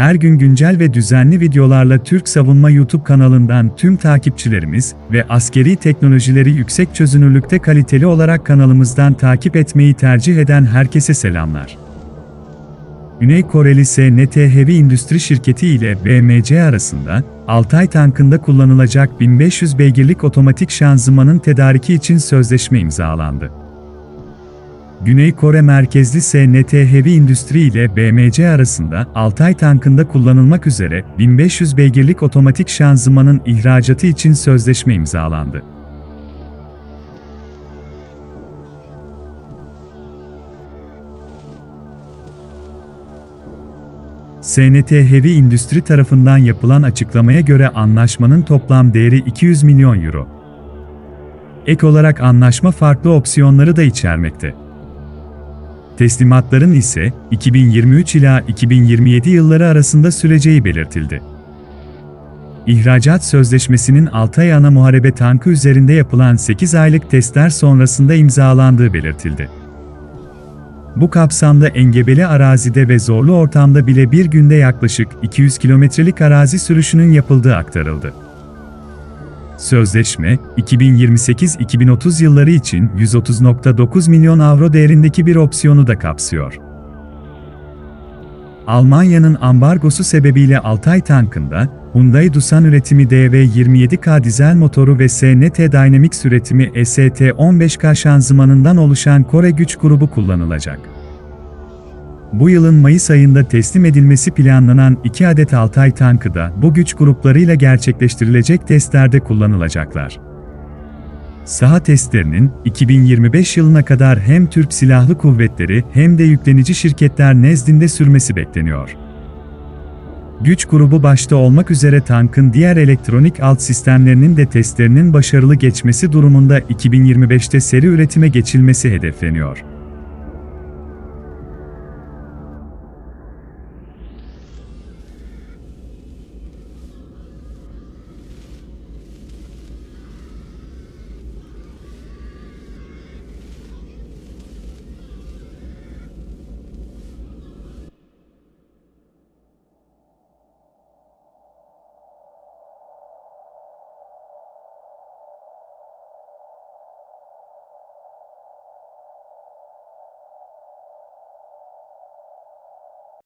Her gün güncel ve düzenli videolarla Türk Savunma YouTube kanalından tüm takipçilerimiz ve askeri teknolojileri yüksek çözünürlükte kaliteli olarak kanalımızdan takip etmeyi tercih eden herkese selamlar. Güney Koreli SNT Heavy Industry şirketi ile BMC arasında, Altay tankında kullanılacak 1500 beygirlik otomatik şanzımanın tedariki için sözleşme imzalandı. Güney Kore merkezli SNT Heavy Industry ile BMC arasında Altay tankında kullanılmak üzere 1500 beygirlik otomatik şanzımanın ihracatı için sözleşme imzalandı. SNT Heavy Industry tarafından yapılan açıklamaya göre anlaşmanın toplam değeri 200 milyon euro. Ek olarak anlaşma farklı opsiyonları da içermekte. Teslimatların ise 2023 ila 2027 yılları arasında süreceği belirtildi. İhracat sözleşmesinin Altay ana muharebe tankı üzerinde yapılan 8 aylık testler sonrasında imzalandığı belirtildi. Bu kapsamda engebeli arazide ve zorlu ortamda bile bir günde yaklaşık 200 kilometrelik arazi sürüşünün yapıldığı aktarıldı. Sözleşme, 2028-2030 yılları için 130.9 milyon avro değerindeki bir opsiyonu da kapsıyor. Almanya'nın ambargosu sebebiyle Altay tankında, Hyundai Tucson üretimi DV27K dizel motoru ve SNT Dynamics üretimi ST15K şanzımanından oluşan Kore güç grubu kullanılacak. Bu yılın Mayıs ayında teslim edilmesi planlanan 2 adet Altay tankı da bu güç gruplarıyla gerçekleştirilecek testlerde kullanılacaklar. Saha testlerinin 2025 yılına kadar hem Türk Silahlı Kuvvetleri hem de yüklenici şirketler nezdinde sürmesi bekleniyor. Güç grubu başta olmak üzere tankın diğer elektronik alt sistemlerinin de testlerinin başarılı geçmesi durumunda 2025'te seri üretime geçilmesi hedefleniyor.